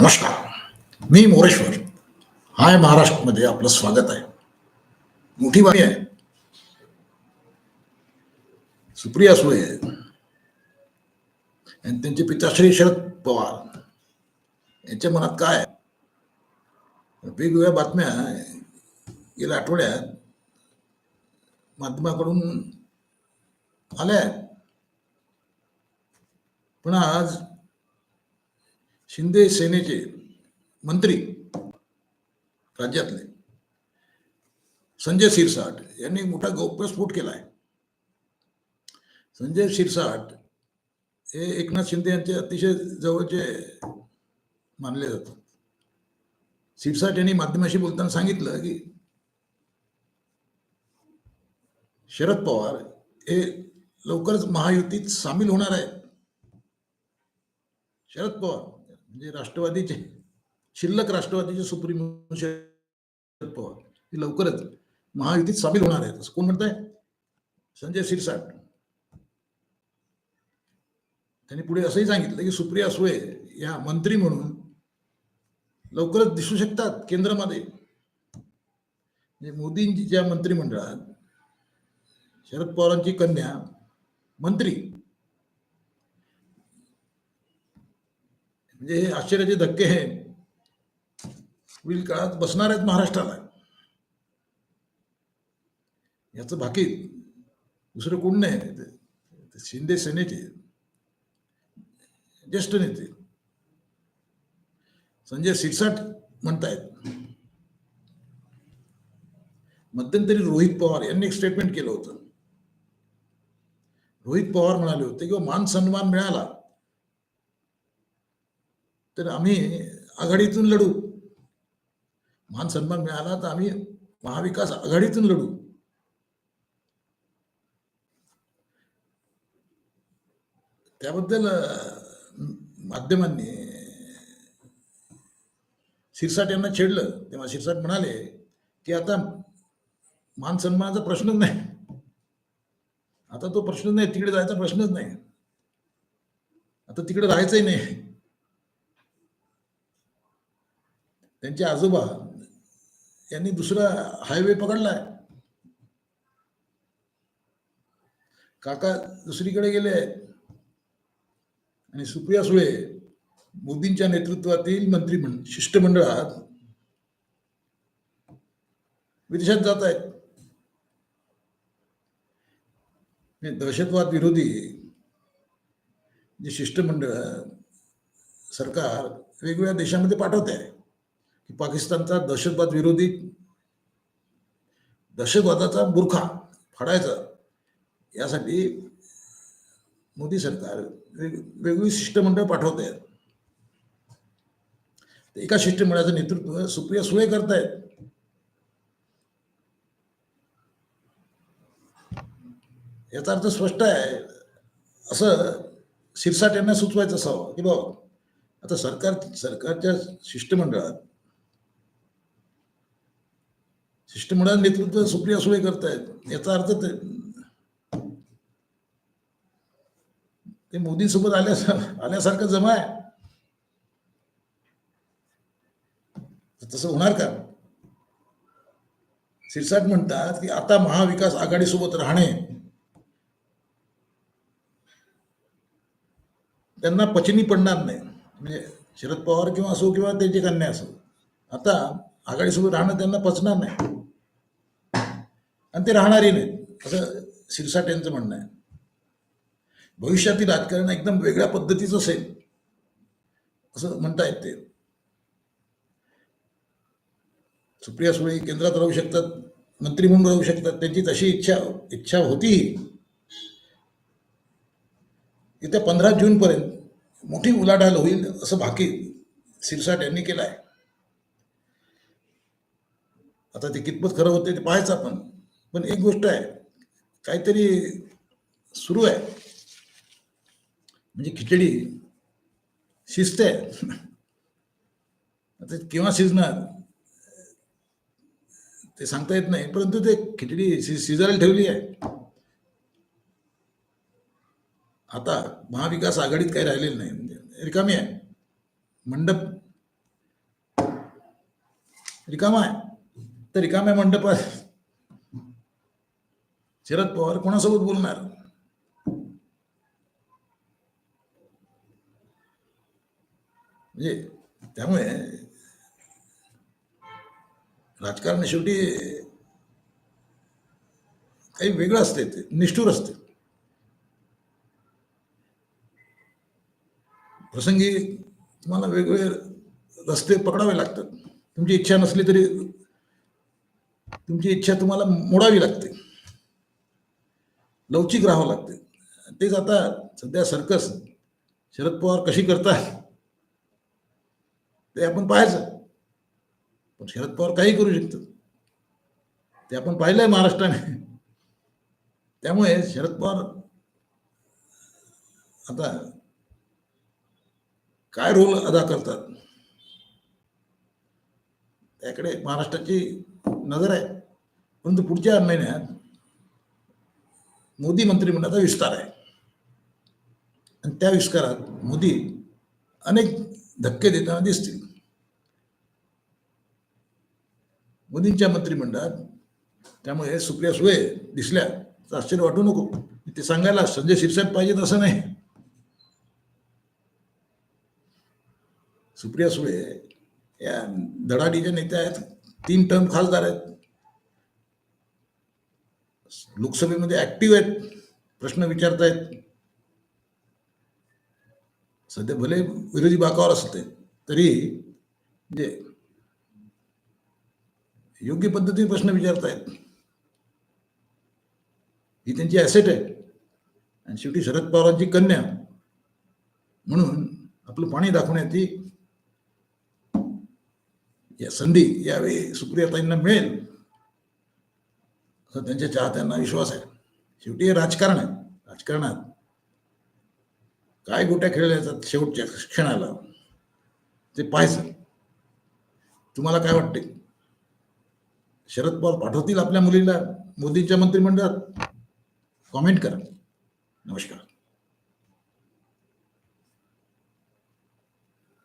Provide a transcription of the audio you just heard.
नमस्कार. मी मोरेश्वर. हाय महाराष्ट्रमध्ये आपलं स्वागत आहे. मोठी बातमी आहे. सुप्रिया सुळे आणि त्यांचे पिताश्री शरद पवार. यांच्या मनात काय वेगवेगळ्या बातम्या गेल्या आठवड्यात माध्यमाकडून आल्या आहेत. पण आज शिंदे सेनेचे मंत्री राज्यातले संजय शिरसाट यांनी मोठा गौप्यस्फोट केला आहे संजय शिरसाट हे एकनाथ शिंदे यांचे अतिशय जवळचे मानले जातात. शिरसाट यांनी माध्यमाशी बोलताना सांगितलं की शरद पवार हे लवकरच महायुतीत सामील होणार आहे शरद पवार म्हणजे राष्ट्रवादीचे शिल्लक राष्ट्रवादीचे सुप्रीम शरद पवार हे लवकरच महायुतीत सामील होणार आहेत असं कोण म्हणताय? संजय शिरसाट. त्यांनी पुढे असंही सांगितलं की सुप्रिया सुळे या मंत्री म्हणून लवकरच दिसू शकतात केंद्रामध्ये. म्हणजे मोदींच्या मंत्रिमंडळात शरद पवारांची कन्या मंत्री हे आश्चर्याचे धक्के हे। पुढील काळात बसणार आहेत महाराष्ट्राला? याचं भाकीत दुसरं कोण नाही शिंदे सेनेचे ज्येष्ठ नेते. संजय शिरसाट म्हणतायत. मध्यंतरी रोहित पवार यांनी एक स्टेटमेंट केलं होतं. रोहित पवार म्हणाले होते की मान सन्मान मिळाला. तर आम्ही आघाडीतून लढू. मान सन्मान मिळाला तर आम्ही महाविकास आघाडीतून लढू. त्याबद्दल माध्यमांनी शिरसाट यांना छेडलं. तेव्हा शिरसाट म्हणाले की आता मान सन्मानाचा प्रश्नच नाही. आता तो प्रश्नच नाही. तिकडे जायचा प्रश्नच नाही. आता तिकडे राहायचंही नाही. त्यांचे आजोबा यांनी दुसरा हायवे पकडलाय. काका दुसरीकडे गेले आहेत. आणि सुप्रिया सुळे मोदींच्या नेतृत्वातील मंत्रिमंडळ शिष्टमंडळात विदेशात जात आहेत. दहशतवाद विरोधी जे शिष्टमंडळ सरकार वेगवेगळ्या देशामध्ये पाठवत आहे. की पाकिस्तानचा दहशतवाद विरोधी दहशतवादाचा बुरखा फाडायचा यासाठी मोदी सरकार वेग वेगवेगळी शिष्टमंडळ पाठवत. आहेत एका शिष्टमंडळाचं नेतृत्व सुप्रिया सुळे करतायत. याचा अर्थ स्पष्ट आहे. असं शिरसाट यांना सुचवायचं असावं की बाबा आता सरकार सरकारच्या शिष्टमंडळात शिष्टमंडळ नेतृत्व सुप्रिया सुळे करतायत. याचा अर्थ ते ते मोदींसोबत आल्या आल्यासारखं जमा आहे. तसं होणार का? शिरसाट म्हणतात की आता महाविकास आघाडीसोबत राहणे. त्यांना पचनी पडणार नाही. म्हणजे शरद पवार किंवा असो किंवा त्यांची कन्या असो. आता आघाडीसोबत राहणं त्यांना पचणार नाही. आणि ते राहणारही नाहीत. असं सिरसाट यांचं म्हणणं आहे. भविष्यातील राजकारण एकदम वेगळ्या पद्धतीचं असेल असं म्हणतायत ते सुप्रिया सुळे केंद्रात राहू शकतात मंत्री म्हणून राहू शकतात त्यांची तशी इच्छा इच्छा होती येत्या पंधरा जून पर्यंत मोठी उलाढाल होईल असं भाकी सिरसाट यांनी केलं आहे आता ते कितपत खरं होते ते पाहायचं आपण. पण एक गोष्ट आहे काहीतरी सुरू आहे. म्हणजे खिचडी शिजते आता केव्हा शिजणार? ते सांगता येत नाही परंतु ते खिचडी शिजायला ठेवली आहे. आता महाविकास आघाडीत काही राहिलेलं नाही. म्हणजे रिकामी आहे. मंडप. रिकामा आहे. तर रिकाम्या मंडपात शरद पवार कोणासोबत बोलणार? म्हणजे त्यामुळे राजकारण शेवटी काही वेगळं असते ते निष्ठूर असते. प्रसंगी तुम्हाला वेगवेगळे रस्ते पकडावे लागतात. तुमची इच्छा नसली तरी तुमची इच्छा तुम्हाला मोडावी लागते. लवचिक राहावं लागते. तेच आता सध्या सर्कस शरद पवार कशी करतात ते आपण पाहायचं. पण शरद पवार काही करू शकतात. ते आपण पाहिलंय महाराष्ट्राने. त्यामुळे शरद पवार आता काय रोल अदा करतात त्याकडे महाराष्ट्राची नजर आहे. परंतु पुढच्या महिन्यात मोदी मंत्रिमंडळाचा विस्तार आहे. आणि त्या विस्तारात मोदी अनेक धक्के देताना दिसतील. मोदींच्या मंत्रिमंडळात त्यामुळे सुप्रिया सुळे दिसल्या तर आश्चर्य वाटू नको. ते सांगायला संजय शिरसाहेब पाहिजेत असं नाही. सुप्रिया सुळे या धडाडीच्या नेत्या आहेत. तीन टर्म खासदार आहेत. लोकसभेमध्ये ऍक्टिव्ह आहेत. प्रश्न विचारतायत. सध्या भले विरोधी बाकावर असते तरी म्हणजे योग्य पद्धतीने प्रश्न विचारतायत. ही त्यांची ॲसेट आहे. आणि शेवटी शरद पवारांची कन्या. म्हणून आपलं पाणी दाखवण्याची या संधी यावेळी सुप्रियाताईंना मिळेल. असा त्यांच्या चाहत्यांना विश्वास आहे. शेवटी हे राजकारण आहे. राजकारणात काय गोट्या खेळल्या जातात शेवटच्या क्षणाला? ते पाहायचं. तुम्हाला काय वाटते? शरद पवार पाठवतील आपल्या मुलीला? मोदींच्या मंत्रिमंडळात? कॉमेंट करा. नमस्कार.